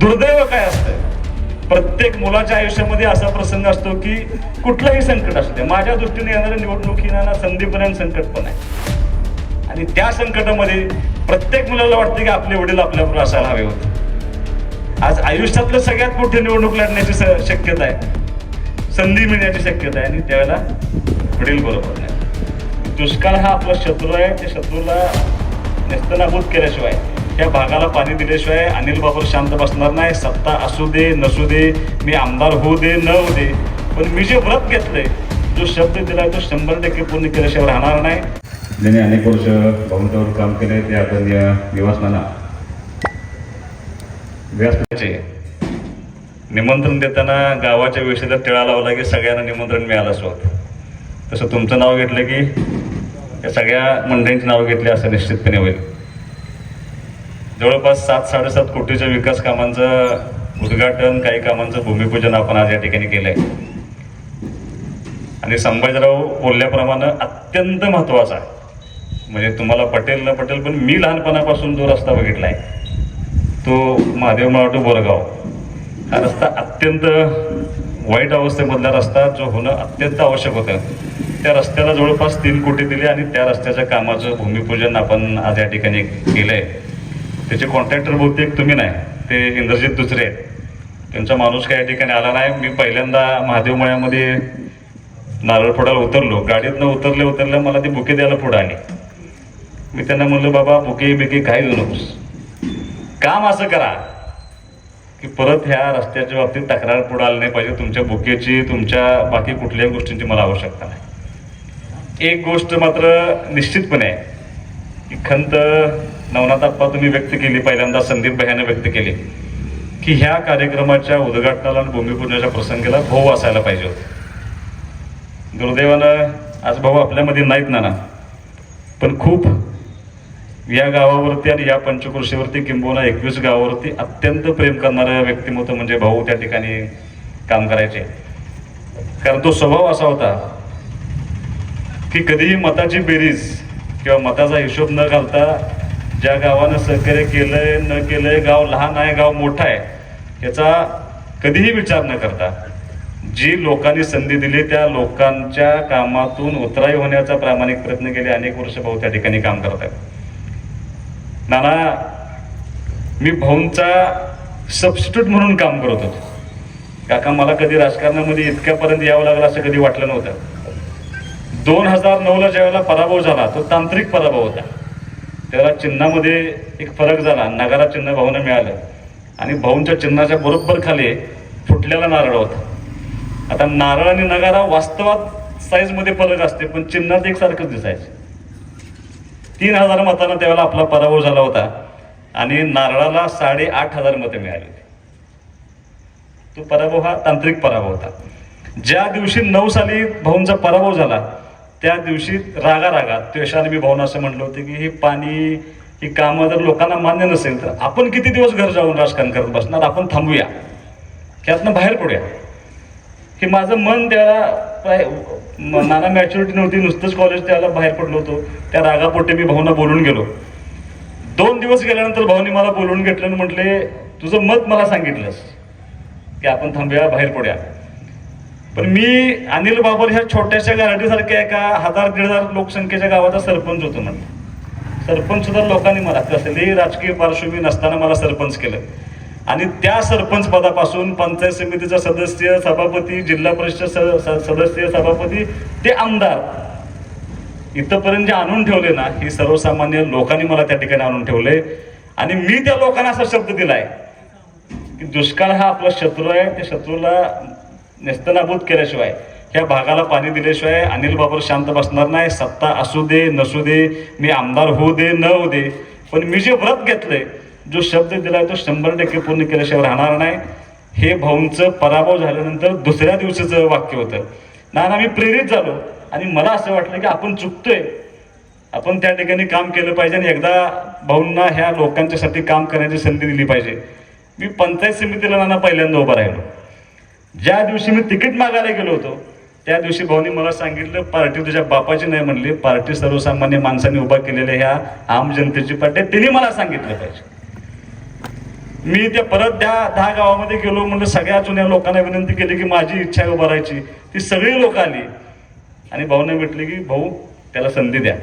दुर्दैव काय असतं प्रत्येक मुलाच्या आयुष्यामध्ये असा प्रसंग असतो की कुठलंही संकट असू दे. माझ्या दृष्टीने येणाऱ्या निवडणुकीना संधीपर्यंत संकट पण आहे. आणि त्या संकटामध्ये प्रत्येक मुलाला वाटतं की आपले वडील आपल्याबरोबर असायला हवे होते. आज आयुष्यातलं सगळ्यात मोठी निवडणूक लढण्याची स- शक्यता आहे. संधी मिळण्याची शक्यता आहे आणि त्यावेळेला वडील बरोबर नाही. दुष्काळ हा आपला शत्रू आहे. त्या शत्रूला नेस्तनाभूत केल्याशिवाय या भागाला पाणी दिल्याशिवाय अनिल बाबर शांत बसणार नाही. सत्ता असू दे नसू दे मी आमदार होऊ दे न होऊ दे. पण मी जे व्रत घेतलंय जो शब्द दिलाय तो शंभर टक्के पूर्ण केल्याशिवाय राहणार नाही. ज्यांनी अनेक वर्ष भाऊंच्यावर काम केले ते आपण या निवासनाला व्यासपीठाचे निमंत्रण देताना गावाच्या विषयाला टिळा लावला की सगळ्यांना निमंत्रण मिळालं असं तसं तुमचं नाव घेतलं की या सगळ्या मंडळींची नावं घेतली असं निश्चितपणे होईल. जवळपास सात साडेसात कोटीच्या विकास कामांचं उद्घाटन काही कामांचं भूमिपूजन आपण आज या ठिकाणी केलंय. आणि संभाजीराव बोलल्याप्रमाणे अत्यंत महत्त्वाचा आहे. म्हणजे तुम्हाला पटेल न पटेल पण मी लहानपणापासून जो रस्ता बघितलाय तो महादेव मावटो बोरगाव. हा रस्ता अत्यंत वाईट अवस्थेमधला रस्ता जो होणं अत्यंत आवश्यक होतं. त्या रस्त्याला जवळपास तीन कोटी दिले आणि त्या रस्त्याच्या कामाचं भूमिपूजन आपण आज या ठिकाणी केलंय. त्याचे कॉन्ट्रॅक्टर बहुतेक तुम्ही नाही ते इंद्रजित दुसरे आहेत. त्यांचा माणूस काही ठिकाणी आला नाही. मी पहिल्यांदा महादेव मळ्यामध्ये नारळ फोडायला उतरलो. गाडीतनं उतरले उतरले मला ती बुके द्यायला पुढे आली. मी त्यांना म्हणलं बाबा बुके बिके काही देऊ नकोस. काम असं करा की परत ह्या रस्त्याच्या बाबतीत तक्रार पुढे आली नाही पाहिजे. तुमच्या बुकेची तुमच्या बाकी कुठल्याही गोष्टींची मला आवश्यकता नाही. एक गोष्ट मात्र निश्चितपणे आहे की खंत नवनाथाप्पा तुम्ही व्यक्त केली पहिल्यांदा संदीप भैयाने व्यक्त केली की ह्या कार्यक्रमाच्या उद्घाटनाला आणि भूमिपूजनाच्या प्रसंगीला भाऊ असायला पाहिजे होते. दुर्दैवानं आज भाऊ आपल्यामध्ये नाहीत ना ना पण खूप या गावावरती आणि या पंचकृषीवरती किंबहुना एकवीस गावावरती अत्यंत प्रेम करणारं व्यक्तिमत्व म्हणजे भाऊ त्या ठिकाणी काम करायचे. कारण तो स्वभाव असा होता की कधीही मताची बेरीज किंवा मताचा हिशोब न घालता ज्या गावानं सहकार्य केलंय न केलंय गाव लहान आहे गाव मोठं आहे याचा कधीही विचार न करता जी लोकांनी संधी दिली त्या लोकांच्या कामातून उतराई होण्याचा प्रामाणिक प्रयत्न केले अनेक वर्ष भाऊ त्या ठिकाणी काम करत आहेत. नाना मी भाऊंचा सबस्टिट्यूट म्हणून काम करत होतो. काका मला कधी राजकारणामध्ये इतक्यापर्यंत यावं लागलं असं कधी वाटलं नव्हतं. दोन हजार नऊला ज्यावेळेला पराभव झाला तो तांत्रिक पराभव होता. त्याला चिन्हामध्ये एक फरक झाला नगारा चिन्ह भाऊने मिळालं. आणि भाऊंच्या चिन्हाच्या बरोबर खाली फुटलेला नारळ होता. आता नारळ आणि नगारा वास्तवात साईजमध्ये फरक असते पण चिन्हात एकसारखंच दिसायचं. तीन हजार मतांना त्यावेळेला आपला पराभव झाला होता आणि नारळाला साडेआठ हजार मतं मिळाली होती. तो पराभव हा तांत्रिक पराभव होता. ज्या दिवशी नऊ साली भाऊंचा पराभव झाला त्या दिवशी रागा रागात त्वेषाने मी भावना असं म्हटलं होतं की हे पाणी ही कामं जर लोकांना मान्य नसेल तर आपण किती दिवस घर जाऊन राजकारण करत बसणार? आपण थांबूया. त्यातनं बाहेर पडूया. की माझं मन त्याला काय नाना मॅच्युरिटी नव्हती नुसतंच कॉलेज त्याला बाहेर पडलो होतो. त्या रागापोटे मी भाऊना बोलून गेलो. दोन दिवस गेल्यानंतर भाऊनी मला बोलवून घेतलं आणि म्हटले तुझं मत मला सांगितलंस की आपण थांबूया बाहेर पडूया. पण मी अनिल बाबर ह्या छोट्याशा गारडीसारख्या एका हजार दीड हजार लोकसंख्येच्या गावाचा सरपंच होतो म्हणलं. सरपंच सुद्धा लोकांनी मला कसली राजकीय पार्श्वभूमी नसताना मला सरपंच केलं. आणि त्या सरपंच पदापासून पंचायत समितीचा सदस्य सभापती जिल्हा परिषद स- सदस्य सभापती ते आमदार इथंपर्यंत जे आणून ठेवले ना ही सर्वसामान्य लोकांनी मला त्या ठिकाणी आणून ठेवले. आणि मी त्या लोकांना असा शब्द दिलाय की दुष्काळ हा आपला शत्रू आहे. त्या शत्रूला नेस्तनाबूत केल्याशिवाय. ह्या भागाला पाणी दिल्याशिवाय अनिल बाबर शांत बसणार नाही सत्ता असू दे नसू दे मी आमदार होऊ दे न होऊ दे. पण मी जे व्रत घेतलंय जो शब्द दिलाय तो शंभर टक्के पूर्ण केल्याशिवाय राहणार नाही. हे भाऊंचं पराभव झाल्यानंतर दुसऱ्या दिवशीचं वाक्य होतं. ना ना मी प्रेरित झालो आणि मला असं वाटलं की आपण चुकतोय. आपण त्या ठिकाणी काम केलं पाहिजे आणि एकदा भाऊंना ह्या लोकांच्यासाठी काम करण्याची संधी दिली पाहिजे. मी पंचायत समितीला नाना पहिल्यांदा उभा राहिलो. ज्या दिवशी मी तिकीट मागायला गेलो होतो त्या दिवशी भाऊनी मला सांगितलं पार्टी तुझ्या बापाची नाही म्हणली पार्टी सर्वसामान्य माणसांनी उभा केलेल्या ह्या आम जनतेची पार्टी आहे, मला सांगितलं पाहिजे. मी त्या परत त्या दहा गावामध्ये गेलो म्हणलं सगळ्या जुन्या लोकांना विनंती केली की माझी इच्छा उभारायची. राहायची ती सगळी लोक आली. आणि भाऊने म्हटले की भाऊ त्याला संधी द्या.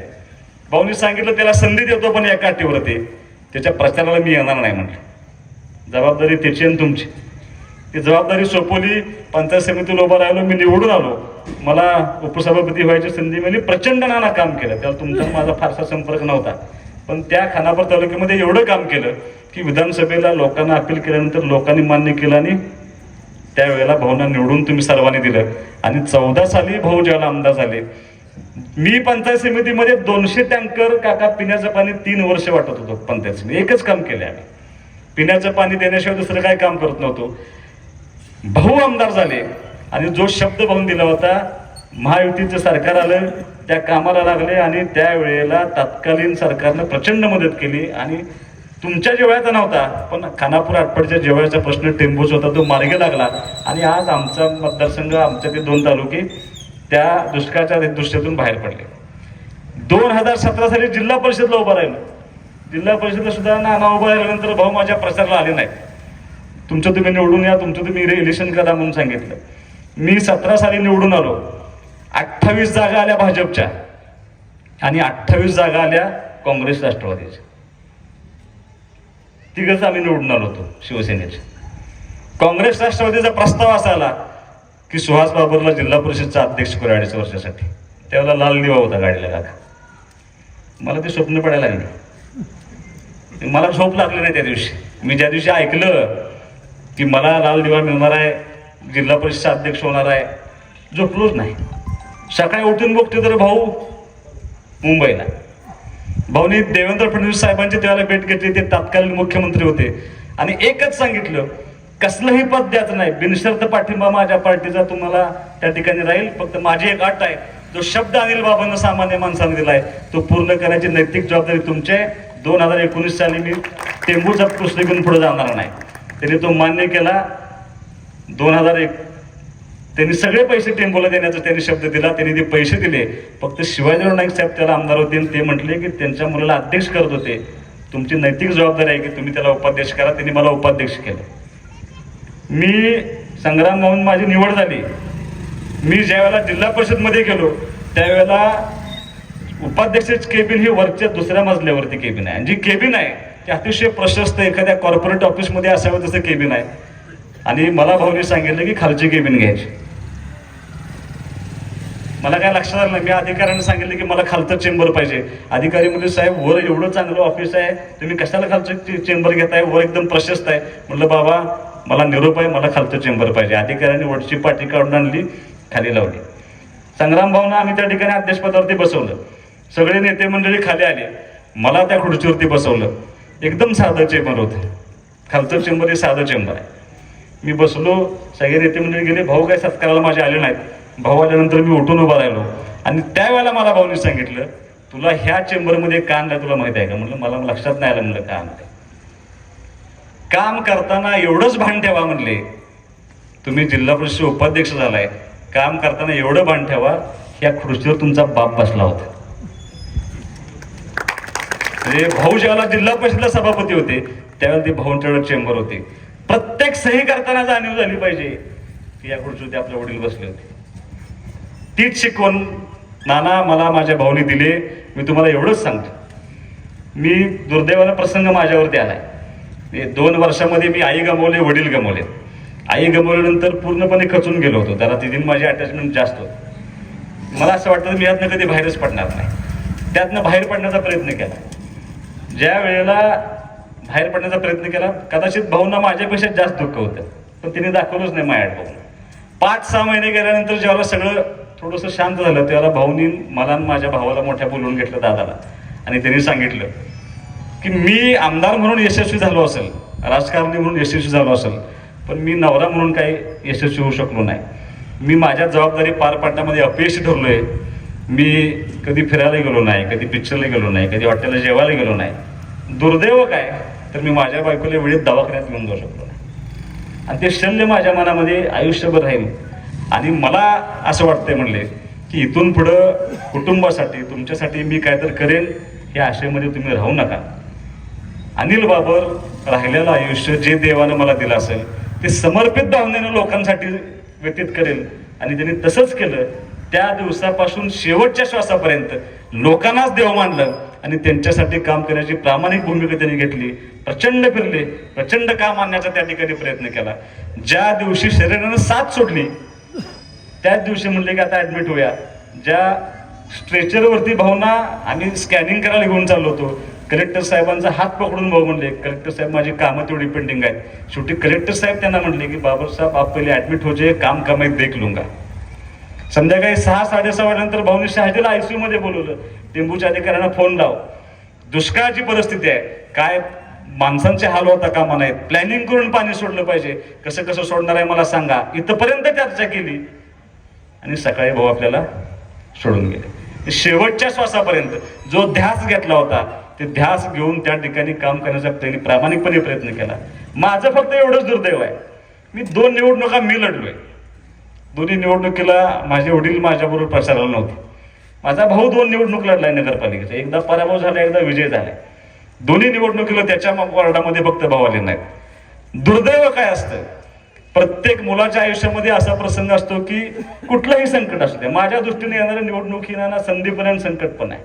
भाऊनी सांगितलं त्याला संधी देतो पण एका अटीवरती. त्याच्या प्रचाराला मी येणार नाही म्हटलं. जबाबदारी त्याची आणि तुमची. ती जबाबदारी सोपवली पंचायत समितीला उभा राहिलो मी निवडून आलो. मला उपसभापती व्हायची संधी मिळाली. प्रचंड नाना काम केलं. त्याला तुमचा माझा फारसा संपर्क नव्हता. पण त्या खानापूर तालुक्यामध्ये एवढं काम केलं की विधानसभेला लोकांना अपील केल्यानंतर लोकांनी मान्य केलं आणि त्यावेळेला भाऊना निवडून तुम्ही सर्वांनी दिलं. आणि चौदा साली भाऊ ज्याला आमदार झाले. मी पंचायत समितीमध्ये दोनशे टँकर काका पिण्याचं पाणी तीन वर्ष वाटत होतो पंचायत समिती. एकच काम केलं आम्ही. पिण्याचं पाणी देण्याशिवाय दुसरं काय काम करत नव्हतो. भाऊ आमदार झाले. आणि जो शब्द भाऊन दिला होता महायुतीचं सरकार आलं त्या कामाला लागले आणि त्यावेळेला तत्कालीन सरकारनं प्रचंड मदत केली. आणि तुमच्या जेवळ्याचा नव्हता पण खानापूर आटपाडच्या जेवळ्याचा प्रश्न टेंबूच होता तो मार्गे लागला. आणि आज आमचा मतदारसंघ आमच्या ते दोन तालुके त्या दुष्काळाच्या दृष्ट्यातून बाहेर पडले. दोन हजार सतरा साली जिल्हा परिषदला उभं राहिलो. जिल्हा परिषदला सुद्धा नाना उभा राहिल्यानंतर भाऊ माझ्या प्रचाराला आले नाहीत. तुमचं तुम्ही निवडून या तुमचं तुम्ही इलेक्शन करा म्हणून सांगितलं. मी सतरा साली निवडून आलो. अठ्ठावीस जागा आल्या भाजपच्या. आणि अठ्ठावीस जागा आल्या काँग्रेस राष्ट्रवादीच्या. तिघच आम्ही निवडून आलो होतो शिवसेनेचे. काँग्रेस राष्ट्रवादीचा प्रस्ताव असा आला की सुहास बाबरला जिल्हा परिषदचा अध्यक्ष करू अडीच वर्षासाठी. त्यावेळेला लाल दिवा होता गाडीला काका मला ते स्वप्न पडायला लागले. मला झोप लागली नाही त्या दिवशी. मी ज्या दिवशी ऐकलं की मला लाल दिवा मिळणार आहे जिल्हा परिषद अध्यक्ष होणार आहे. झोपलोच नाही. सकाळी उठून बघते तर भाऊ मुंबईला. भाऊनी देवेंद्र फडणवीस साहेबांची त्याला भेट घेतली ते तत्कालीन मुख्यमंत्री होते. आणि एकच सांगितलं कसलंही पद द्यायचं नाही. बिनशर्त पाठिंबा माझ्या पार्टीचा तुम्हाला त्या ठिकाणी राहील. फक्त माझी एक अट आहे. जो शब्द अनिल बाबांना सामान्य माणसाने दिलाय तो पूर्ण करण्याची नैतिक जबाबदारी तुमची आहे. दोन हजार एकोणीस साली मी टेंबूचा पुस्तक घेऊन पुढे जाणार नाही. त्यांनी तो मान्य केला. दोन हजार एक त्यांनी सगळे पैसे टेम्पोला देण्याचा त्यांनी शब्द दिला त्यांनी ते पैसे दिले. फक्त शिवाजीराव नाईक साहेब त्याला आमदार होते आणि ते म्हटले की त्यांच्या मुलाला अध्यक्ष करत होते. तुमची नैतिक जबाबदारी आहे की तुम्ही त्याला उपाध्यक्ष करा त्यांनी मला उपाध्यक्ष केलं. मी संग्राम म्हणून माझी निवड झाली. मी ज्यावेळेला जिल्हा परिषदमध्ये गेलो त्यावेळेला उपाध्यक्ष केबिन ही वरच्या दुसऱ्या मजल्यावरती केबिन आहे. आणि जी केबिन आहे ती अतिशय प्रशस्त एखाद्या कॉर्पोरेट ऑफिसमध्ये असावं तसं केबिन आहे. आणि मला भाऊनी सांगितलं की खालची केबिन घ्यायची. मला काय लक्षात आलं मी अधिकाऱ्यांना सांगितलं की मला खालचं चेंबर पाहिजे. अधिकारी म्हणजे साहेब वर एवढं चांगलं ऑफिस आहे. तुम्ही कशाला खालचं चेंबर घेताय? वर एकदम प्रशस्त आहे. म्हटलं बाबा मला निरोप आहे. मला खालचं चेंबर पाहिजे. अधिकाऱ्यांनी वरची पाठी काढून आणली खाली लावली. संग्राम भाऊना आम्ही त्या ठिकाणी अध्यक्षपदावरती बसवलं. सगळे नेते मंडळी खाली आले. मला त्या खुर्चीवरती बसवलं. एकदम साधं चेंबर होतं. खालचं चेंबर हे साधं चेंबर आहे. मी बसलो सगळे नेते मंडळी गेले भाऊ काय सत्काराला माझे आले नाहीत. भाऊ आल्यानंतर मी उठून उभा राहिलो. आणि त्यावेळेला मला भाऊनी सांगितलं तुला ह्या चेंबरमध्ये का आणलं तुला माहिती आहे का? म्हटलं मला लक्षात नाही आलं. म्हणलं का आणलंय काम करताना एवढंच भान ठेवा म्हणले. तुम्ही जिल्हा परिषद उपाध्यक्ष झालाय. काम करताना एवढं भान ठेवा या खुर्चीवर तुमचा बाप बसला होता. म्हणजे भाऊ ज्यावेळेला जिल्हा परिषदला सभापती होते त्यावेळेला ते भाऊंच्या चेंबर होते. प्रत्येक सही करताना जाणीव झाली पाहिजे की या खुर्चीवरती आपले वडील बसले होते. तीच शिकवण नाना मला माझ्या भाऊनी दिले मी तुम्हाला एवढंच सांगतो. मी दुर्दैवानं प्रसंग माझ्यावरती आलाय. आहे दोन वर्षामध्ये मी आई गमावले वडील गमावले. आई गमावल्यानंतर पूर्णपणे खचून गेलो होतो. त्याला तिथून माझी अटॅचमेंट जास्त होती. मला असं वाटतं मी यातनं कधी बाहेरच पडणार नाही. त्यातनं बाहेर पडण्याचा प्रयत्न केला. ज्या वेळेला बाहेर पडण्याचा प्रयत्न केला कदाचित भाऊंना माझ्यापेक्षा जास्त दुःख होतं. पण तिने दाखवलंच नाही माझ्या भाऊ पाच सहा महिने गेल्यानंतर जेव्हा सगळं थोडंसं शांत झालं तेव्हा भाऊनी मला आणि माझ्या भावाला मोठ्या बोलवून घेतलं दादाला. आणि त्यांनी सांगितलं की मी आमदार म्हणून यशस्वी झालो असेल राजकारणी म्हणून यशस्वी झालो असेल पण मी नवरा म्हणून काही यशस्वी होऊ शकलो नाही. मी माझ्या जबाबदारी पार पाडण्यामध्ये अपयशी ठरलोय. मी कधी फिरायला गेलो नाही कधी पिक्चरला गेलो नाही कधी हॉटेलला जेवायला गेलो नाही. दुर्दैव काय? तर मी माझ्या बायकोला वेळेत दवाखान्यात घेऊन जाऊ शकलो नाही. आणि ते शल्य माझ्या मनामध्ये आयुष्यभर राहील. आणि मला असं वाटतंय म्हणले की इथून पुढं कुटुंबासाठी तुमच्यासाठी मी काय तर करेन या आशयामध्ये तुम्ही राहू नका. अनिल बाबर राहिलेलं आयुष्य जे देवानं मला दिलं असेल ते समर्पित भावनेनं लोकांसाठी व्यतीत करेल. आणि त्यांनी तसंच केलं त्या दिवसापासून शेवटच्या श्वासापर्यंत लोकांनाच देव मानलं आणि त्यांच्यासाठी काम करण्याची प्रामाणिक भूमिका त्यांनी घेतली प्रचंड फिरले प्रचंड काम आणण्याचा त्या ठिकाणी प्रयत्न केला. ज्या दिवशी शरीरानं साथ सोडली त्याच दिवशी म्हणले की आता ऍडमिट होऊया. ज्या स्ट्रेचरवरती भावना आम्ही स्कॅनिंग करायला घेऊन चाललो होतो कलेक्टर साहेबांचा हात पकडून भाऊ म्हणले कलेक्टर साहेब माझी कामं तेवढी पेंडिंग आहेत. शेवटी कलेक्टर साहेब त्यांना म्हणले की बाबासाहेब आप पहिले ऍडमिट हो जाए काम का मैं देख लूंगा. संध्याकाळी सहा साडेसहा वाजल्यानंतर भाऊनी शहाजीला आयसीयू मध्ये बोलवलं. टिंबूच्या अधिकाऱ्यांना फोन लाव. दुष्काळाची परिस्थिती आहे. काय माणसांचे हाल होता कामा नाहीत प्लॅनिंग करून पाणी सोडलं पाहिजे. कसं कसं सोडणार आहे मला सांगा. इथपर्यंत चर्चा केली. आणि सकाळी भाऊ आपल्याला सोडून गेले. शेवटच्या श्वासापर्यंत जो ध्यास घेतला होता ते ध्यास घेऊन त्या ठिकाणी काम करण्याचा त्यांनी प्रामाणिकपणे प्रयत्न केला. माझं फक्त एवढंच दुर्दैव आहे. मी दोन निवडणुका मी लढलोय. दोन्ही निवडणुकीला माझे वडील माझ्याबरोबर प्रचाराला नव्हते. माझा भाऊ दोन निवडणूक लढलाय नगरपालिकेचा. एकदा पराभव झाला एकदा विजय झाला. दोन्ही निवडणुकीला त्याच्या वॉर्डामध्ये फक्त भाव आले नाहीत. दुर्दैव काय असतं? प्रत्येक मुलाच्या आयुष्यामध्ये असा प्रसंग असतो की कुठलंही संकट असू दे. माझ्या दृष्टीने येणाऱ्या निवडणुकीना संधीपर्यंत संकट पण आहे.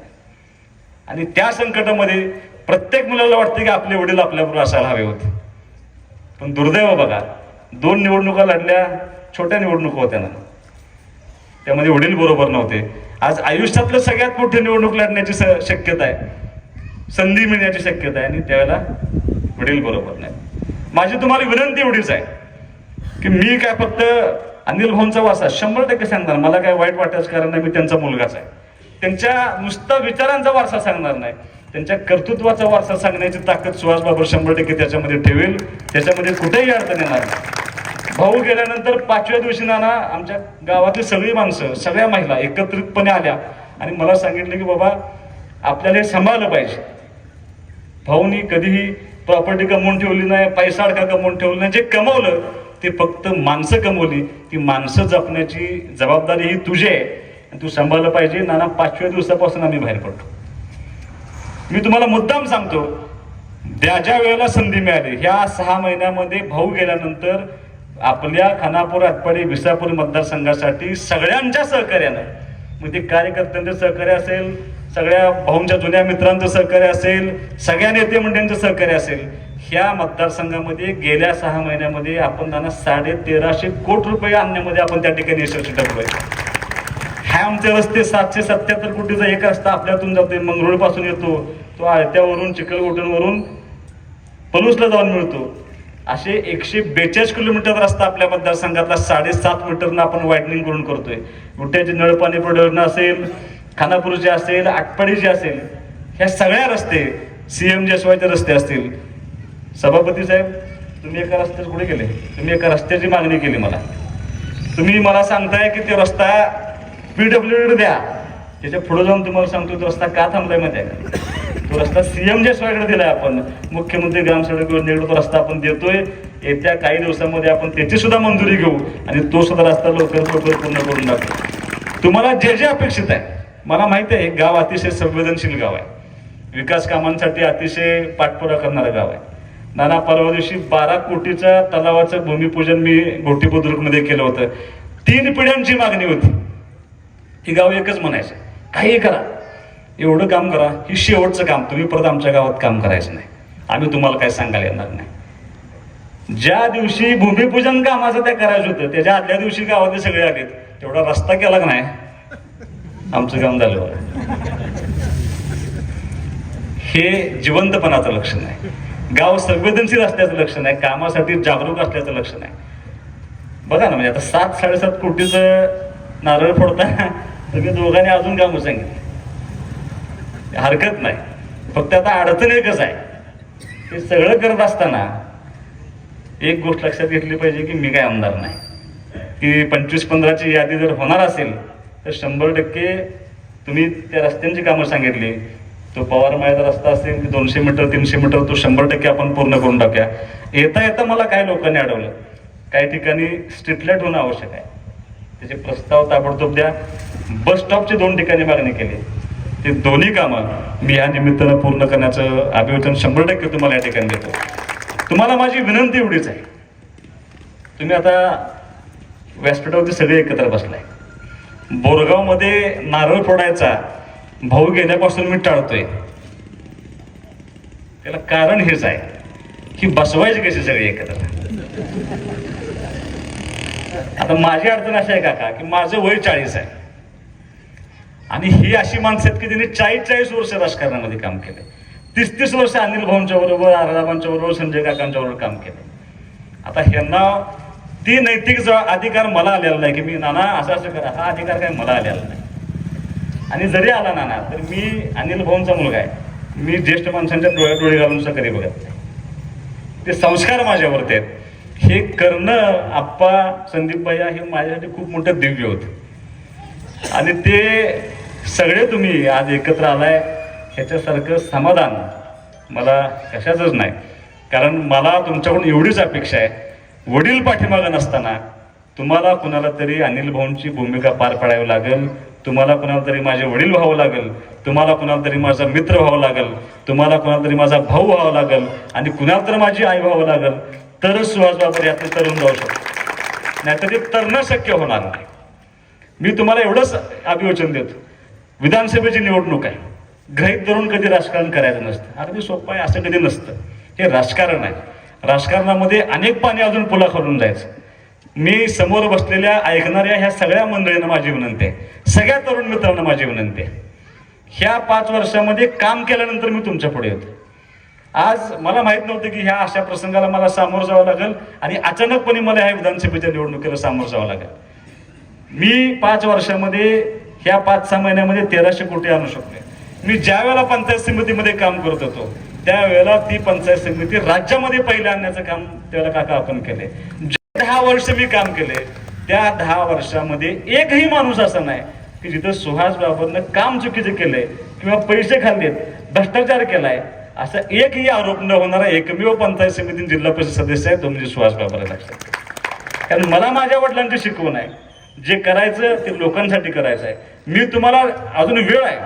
आणि त्या संकटामध्ये प्रत्येक मुलाला वाटते की आपले वडील आपल्याबरोबर असायला हवे होते. पण दुर्दैव बघा दोन निवडणुका लढल्या छोट्या निवडणुका होत्या ना. त्यामध्ये वडील बरोबर नव्हते. आज आयुष्यातलं सगळ्यात मोठी निवडणूक लढण्याची स- शक्यता आहे. संधी मिळण्याची शक्यता आहे आणि त्यावेळेला वडील बरोबर नाही. माझी तुम्हाला विनंती एवढीच आहे की मी काय फक्त अनिल भाऊंचा वासा शंभर टक्के सांगणार मला काय वाईट वाटायचं कारण नाही मी त्यांचा मुलगाच आहे. त्यांच्या नुसता विचारांचा वारसा सांगणार नाही. त्यांच्या कर्तृत्वाचा वारसा सांगण्याची ताकद सुहास बाबर शंभर टक्के त्याच्यामध्ये ठेवेल. त्याच्यामध्ये कुठेही अडचण येणार नाही. भाऊ गेल्यानंतर पाचव्या दिवशी नाना आमच्या गावातली सगळी माणसं सगळ्या महिला एकत्रितपणे आल्या. आणि मला सांगितलं की बाबा आपल्याला हे सांभाळलं पाहिजे. भाऊनी कधीही प्रॉपर्टी कमवून ठेवली नाही पैसा अडका कमवून ठेवलं नाही. जे कमवलं ते फक्त माणसं कमवली. ती माणसं जपण्याची जबाबदारी ही तुझी आहे. आणि तू सांभाळलं पाहिजे. नाना पाचव्या दिवसापासून आम्ही बाहेर पडतो. मी तुम्हाला मुद्दाम सांगतो ज्या ज्या वेळेला संधी मिळाली ह्या सहा महिन्यामध्ये भाऊ गेल्यानंतर आपल्या खानापूर आटपाडी विसापूर मतदारसंघासाठी सगळ्यांच्या सहकार्यानं मग ते कार्यकर्त्यांचं सहकार्य असेल सगळ्या भाऊंच्या जुन्या मित्रांचं सहकार्य असेल सगळ्या नेते मंडळींचं सहकार्य असेल ह्या मतदारसंघामध्ये गेल्या सहा महिन्यामध्ये आपण त्यांना साडे तेराशे कोटी रुपये आणण्यामध्ये आपण त्या ठिकाणी यशस्वी ठरलोय. ह्या आमचे रस्ते सातशे सत्याहत्तर कोटीचा एक रस्ता आपल्यातून जातोय मंगरुळपासून येतो तो आळत्यावरून चिखलगोटणवरून पलूसला जाऊन मिळतो. असे एकशे बेचाळीस किलोमीटर रस्ता आपल्या मतदारसंघातला साडेसात मीटरनं आपण वायडनिंग करून करतोय. गुट्ट्याचे नळपाणी प्रडवणं असेल खानापूर जे असेल आटपाडी जे असेल ह्या सगळ्या रस्ते सीएम जे चे रस्ते असतील. सभापती साहेब तुम्ही एका रस्त्यात कुठे गेले? तुम्ही एका रस्त्याची मागणी केली मला. तुम्ही मला सांगताय की ते रस्ता पीडब्ल्यू द्या. त्याच्या पुढे जाऊन तुम्हाला सांगतो तो रस्ता का थांबलाय माहिती आहे का? तो रस्ता सीएम जे कडे दिलाय आपण. मुख्यमंत्री ग्राम योजनेकडे तो रस्ता आपण देतोय. येत्या काही दिवसामध्ये आपण त्याची सुद्धा मंजुरी घेऊ आणि तो सुद्धा रस्ता लवकरात लवकर पूर्ण करून टाकू. तुम्हाला जे जे अपेक्षित आहे मला माहिती आहे गाव अतिशय संवेदनशील गाव आहे. विकास कामांसाठी अतिशय पाठपुरा करणारं गाव आहे. नाना परवा दिवशी बारा कोटीच्या तलावाचं भूमिपूजन मी घोटी बुद्रुकमध्ये केलं होतं. तीन पिढ्यांची मागणी होती. ही गाव एकच म्हणायचं काही करा. एवढं काम करा हे शेवटचं काम तुम्ही परत आमच्या गावात काम करायचं नाही. आम्ही तुम्हाला काय सांगायला येणार नाही. ज्या दिवशी भूमिपूजन कामाचं त्या करायचं होतं त्याच्या आदल्या दिवशी गावातले सगळे आलेत. तेवढा रस्ता केला का नाही? आमचं काम झालं बरं. हे जिवंतपणाचं लक्षण आहे गाव संवेदनशील असल्याचं लक्षण आहे कामासाठी जागरूक असल्याचं लक्षण आहे बघा ना म्हणजे आता सात साडेसात कोटीचं नारळ फोडता तुम्ही दोघांनी अजून कामं सांगितलं. हरकत नाही. फक्त आता अडचण एकच आहे. हे सगळं करत असताना एक गोष्ट लक्षात घेतली पाहिजे की मी काय आमदार नाही. की पंचवीस पंधराची यादी जर होणार असेल तर शंभर टक्के तुम्ही त्या रस्त्यांची कामं सांगितली. तो पवार मायाचा रस्ता असेल की दोनशे मीटर तीनशे मीटर तो शंभर टक्के आपण पूर्ण करून टाकूया. येता येता मला काय लोकांनी अडवलं. काही ठिकाणी स्ट्रीट लाइट होणं आवश्यक आहे. त्याचे प्रस्ताव ताबडतोब द्या. बस स्टॉपची दोन ठिकाणी मागणी केली. ते दोन्ही कामं मी या निमित्तानं पूर्ण करण्याचं अभिवचन शंभर टक्के तुम्हाला या ठिकाणी देतो. तुम्हाला माझी विनंती एवढीच आहे. तुम्ही आता व्यासपीठावरती सगळे एकत्र बसलाय. बोरगावमध्ये नारळ फोडायचा भाऊ गेल्यापासून मी टाळतोय. त्याला कारण हेच आहे की बसवायचे कसे सगळे एकत्र? आता माझी अडचण अशी आहे काका की माझं वय चाळीस आहे. आणि ही अशी माणसं आहेत की ज्यांनी चाळीस चाळीस वर्ष राजकारणामध्ये काम केलं तीस तीस वर्ष अनिल भाऊंच्या बरोबर आराबांच्या बरोबर संजय काकांच्या बरोबर काम केलं आता ह्यांना ती नैतिक अधिकार मला आलेला नाही की मी नाना असं असं करा. हा अधिकार काय मला आलेला नाही. आणि जरी आला नाना तर मी अनिल भाऊंचा मुलगा आहे. मी ज्येष्ठ माणसांच्या डोळ्या डोळे घालून सुद्धा कधी बघत नाही. ते संस्कार माझ्यावरती आहेत. हे करणं आप्पा संदीप भैया हे माझ्यासाठी खूप मोठं दिव्य होतं. आणि ते सगळे तुम्ही आज एकत्र आलाय ह्याच्यासारखं समाधान मला कशाचंच नाही. कारण मला तुमच्याकडून एवढीच अपेक्षा आहे. वडील पाठीमागं नसताना तुम्हाला कुणाला तरी अनिल भाऊंची भूमिका पार पाडावी लागेल तुम्हाला कुणाला तरी माझे वडील व्हावं लागेल तुम्हाला कुणाला तरी माझा मित्र व्हावं लागेल तुम्हाला कुणाला तरी माझा भाऊ व्हावा लागेल आणि कुणाला तर माझी आई व्हावं लागेल तरच सुहास बाबर यातून तरुण जाऊ शकतो. नाहीतर ते तरणं शक्य होणार नाही. मी तुम्हाला एवढंच अभिवचन देतो. विधानसभेची निवडणूक आहे. ग्रहित धरून कधी राजकारण करायचं नसतं. अगदी सोपं आहे असं कधी नसतं. हे राजकारण आहे. राजकारणामध्ये अनेक पाणी अजून पुला करून जायचं. मी समोर बसलेल्या ऐकणाऱ्या ह्या सगळ्या मंडळींना माझी विनंती आहे. सगळ्या तरुण मित्रांना माझी विनंती आहे. ह्या पाच वर्षामध्ये काम केल्यानंतर मी तुमच्यापुढे येतो. आज मला माहीत नव्हतं की ह्या अशा प्रसंगाला मला सामोरं जावं लागेल आणि अचानकपणे मला ह्या विधानसभेच्या निवडणुकीला सामोरं जावं लागेल. मी पाच वर्षामध्ये ह्या पाच सहा महिन्यामध्ये तेराशे कोटी आणू शकते मी ज्या वेळेला पंचायत समितीमध्ये काम करत होतो त्यावेळेला ती पंचायत समिती राज्यामध्ये पहिले आणण्याचं काम त्यावेळेला काका आपण केले जे दहा वर्ष मी काम केले त्या दहा वर्षामध्ये एकही माणूस असा नाही की जिथं सुहास बाबरनं काम चुकीचं केलंय किंवा पैसे खाल्लेत भ्रष्टाचार केलाय असा एकही आरोप न होणारा एकमेव पंचायत समिती जिल्हा परिषद सदस्य आहे तो म्हणजे सुहास बाबाला लक्षात कारण मला माझ्या वडिलांची शिकवण आहे जे करायचं ते लोकांसाठी करायचं आहे. मी तुम्हाला अजून वेळ आहे.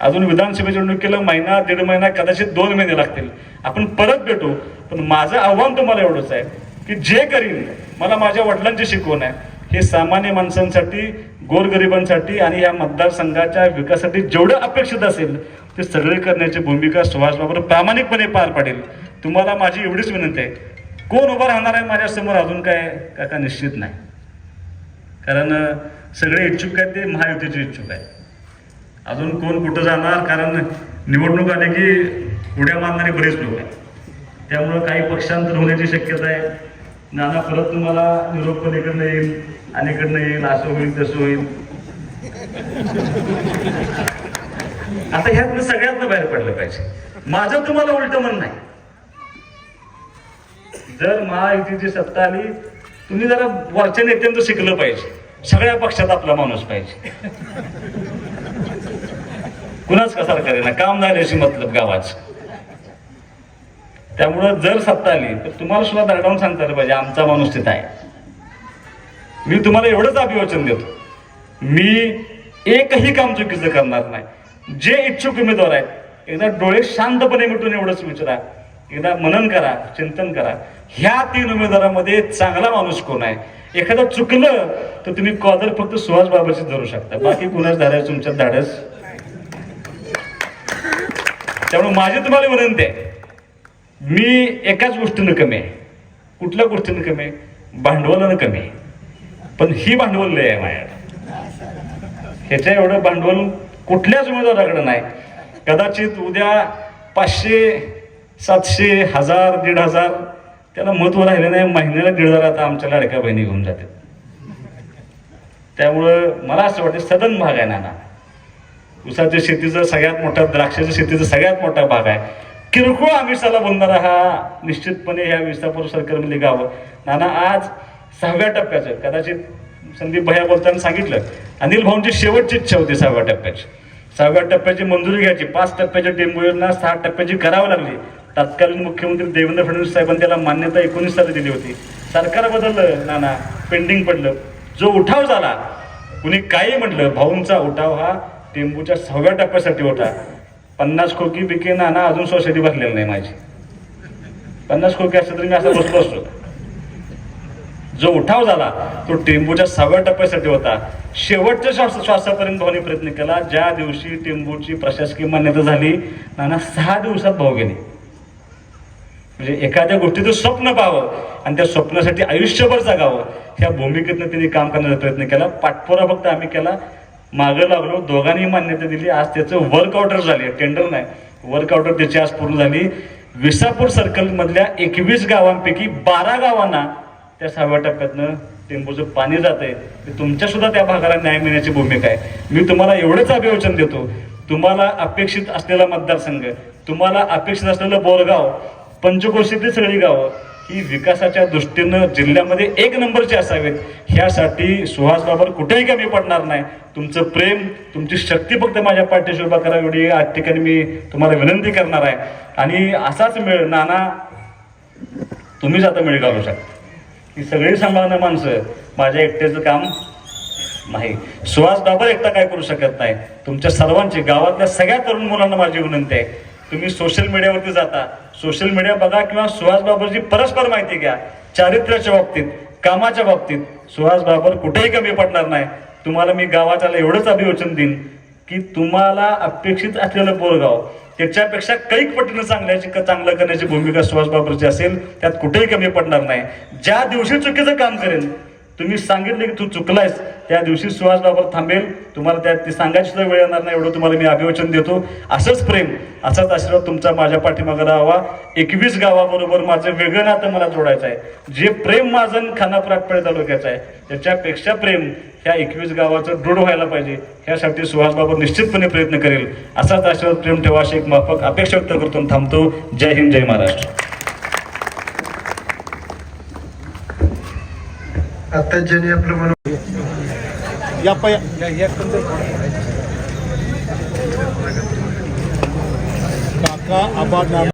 अजून विधानसभेच्या निवडणुकीला महिना दीड महिना कदाचित दोन महिने लागतील. आपण परत भेटू पण माझं आव्हान तुम्हाला एवढंच आहे की जे करीन मला माझ्या वडिलांची शिकवण आहे. हे सामान्य माणसांसाठी गोरगरिबांसाठी आणि या मतदारसंघाच्या विकासासाठी जेवढं अपेक्षित असेल ते सगळे करण्याची भूमिका सुभाष बाबर प्रामाणिकपणे पार पाडेल. तुम्हाला माझी एवढीच विनंती आहे. कोण उभं राहणार आहे माझ्यासमोर? अजून काय? काका निश्चित नाही. कारण सगळे इच्छुक आहेत ते महायुतीचे इच्छुक आहेत. अजून कोण कुठं जाणार? कारण निवडणूक आली की उड्या मारणारे बरेच लोक आहेत. त्यामुळं काही पक्षांतर होण्याची शक्यता आहे. नाना परत तुम्हाला युरोप पण इकडनं येईल आणि इकडनं येईल असं होईल तसं होईल. आता ह्यातनं सगळ्यातनं बाहेर पडलं पाहिजे. माझं तुम्हाला उलट म्हण नाही जर महायुतीची सत्ता आली तुम्ही जरा वरच्या नेत्यांचं शिकलं पाहिजे. सगळ्या पक्षात आपला माणूस पाहिजे. कुणाच कसा करेना काम झाल्याशी मतलब गावाच. त्यामुळं जर सत्ता आली तर तुम्हाला सुद्धा दरडावून सांगता आलं पाहिजे आमचा माणूस तिथं आहे. मी तुम्हाला एवढंच अभिवचन देतो. मी एकही काम चुकीचं करणार नाही. जे इच्छुक उमेदवार आहेत एकदा डोळे शांतपणे मिटून एवढंच विचारा. एकदा मनन करा चिंतन करा. ह्या तीन उमेदवारामध्ये चांगला माणूस कोण आहे? एखादं चुकलं तर तुम्ही कॉदर फक्त सुहास बाबाची धरू शकता. बाकी कुणाच धरायचं तुमच्यात धाडस? त्यामुळे माझी तुम्हाला विनंती आहे. मी एकाच गोष्टीनं कमी आहे. कुठल्या गोष्टीनं कमी आहे? भांडवलानं कमी आहे. पण ही भांडवल लय आहे माझ्याकडे. ह्याच्या एवढं भांडवल कुठल्याच उमेदवाराकडे नाही. कदाचित उद्या पाचशे सातशे हजार दीड हजार. त्याला महत्त्व राहिलं नाही महिन्याला दीड हजार आता आमच्या लाडक्या बहिणी घेऊन जाते त्यामुळं मला असं वाटतं सदन भाग आहे नाना. ऊसाच्या शेतीचा सगळ्यात मोठा द्राक्षाच्या शेतीचा सगळ्यात मोठा भाग आहे. किरकोळ आमिषाला बोलणारा हा निश्चितपणे ह्या विसापूर सरकारमध्ये गावं. नाना आज सहाव्या टप्प्याचं कदाचित संदीप भैया बोलताना सांगितलं अनिल भाऊंची शेवटची इच्छा होती सहाव्या टप्प्याची. सहाव्या टप्प्याची मंजुरी घ्यायची पाच टप्प्याच्या टेंबू योजना सहा टप्प्याची करावी लागली. तत्कालीन मुख्यमंत्री देवेंद्र फडणवीस साहेबांनी त्याला मान्यता एकोणीस साली दिली होती. सरकार बदललं नाना पेंडिंग पडलं. जो उठाव झाला कुणी काही म्हटलं भाऊंचा उठाव हा टेंबूच्या सहाव्या टप्प्यासाठी होता. पन्नास खोकी बिके नाना अजून सोसायटी भरलेली नाही माझी. पन्नास खोकी असं तरी मी असा बसलो असतो. जो उठाव झाला तो टेंबूच्या सहाव्या टप्प्यासाठी होता. शेवटच्या श्वास श्वासापर्यंत भाऊने प्रयत्न केला. ज्या दिवशी टेंबूची प्रशासकीय मान्यता झाली नाना सहा दिवसात भाऊ गेले. म्हणजे एखाद्या गोष्टीचं स्वप्न पाहावं आणि त्या स्वप्नासाठी आयुष्यभर जगावं. ह्या भूमिकेतनं त्यांनी काम करण्याचा प्रयत्न केला. पाठपुरा फक्त आम्ही केला. मागं लागलो. दोघांनी मान्यता दिली. आज त्याचं वर्कआउटर झाली. टेंडर नाही. वर्कआउटर त्याची आज पूर्ण झाली. विसापूर सर्कलमधल्या एकवीस गावांपैकी बारा गावांना त्या सहाव्या टप्प्यातनं टेंबूचं पाणी जात आहे तुमच्या सुद्धा त्या भागाला न्याय मिळण्याची भूमिका आहे. मी तुम्हाला एवढंच अभिवचन देतो. तुम्हाला अपेक्षित असलेला मतदारसंघ तुम्हाला अपेक्षित असलेलं बोरगाव पंचकोशीतली सगळी गावं ही विकासाच्या दृष्टीनं जिल्ह्यामध्ये एक नंबरची असावीत. ह्यासाठी सुहास बाबर कुठेही कमी पडणार नाही. तुमचं प्रेम तुमची शक्ती फक्त माझ्या पाठीशी उभा करा एवढी आज ठिकाणी मी तुम्हाला विनंती करणार आहे. आणि असाच मिळ नाना तुम्हीच आता मिळ घालू शकता. ही सगळी सांभाळणं माणसं माझ्या एकट्याचं काम नाही. सुहास बाबर एकटा काय करू शकत नाही. तुमच्या सर्वांची गावातल्या सगळ्या तरुण मुलांना माझी विनंती आहे. तुम्ही सोशल मीडियावरती जाता. सोशल मीडिया बघा किंवा सुहास बाबरची परस्पर माहिती घ्या. चारित्र्याच्या बाबतीत कामाच्या बाबतीत सुहास बाबर कुठेही कमी पडणार नाही. तुम्हाला मी गावाच्याला एवढंच अभिवचन देईन की तुम्हाला अपेक्षित असलेलं बोरगाव त्याच्यापेक्षा कैक पटीनं चांगल्याची चांगलं करण्याची भूमिका सुहास बाबरची असेल त्यात कुठेही कमी पडणार नाही. ज्या दिवशी चुकीचं काम करेल तुम्ही सांगितले की तू चुकलायस त्या दिवशी सुहास बाबर थांबेल तुम्हाला त्या ते सांगायची सुद्धा वेळ येणार नाही एवढं तुम्हाला मी अभिवचन देतो. असंच प्रेम असाच आशीर्वाद तुमचा माझ्या पाठीमागं राहावा. एकवीस गावाबरोबर माझं वेगळं नातं मला जोडायचं आहे. जे प्रेम माझं खानापूर तालुक्याचं आहे त्याच्यापेक्षा प्रेम ह्या एकवीस गावाचं दृढ व्हायला पाहिजे. ह्यासाठी सुहास बाबर निश्चितपणे प्रयत्न करेल. असाच आशीर्वाद प्रेम ठेवा अशी एक माफक अपेक्षा व्यक्त करतो थांबतो. जय हिंद जय महाराष्ट्र. आता ज्यांनी आपलं म्हणून या पै काका आबा नाम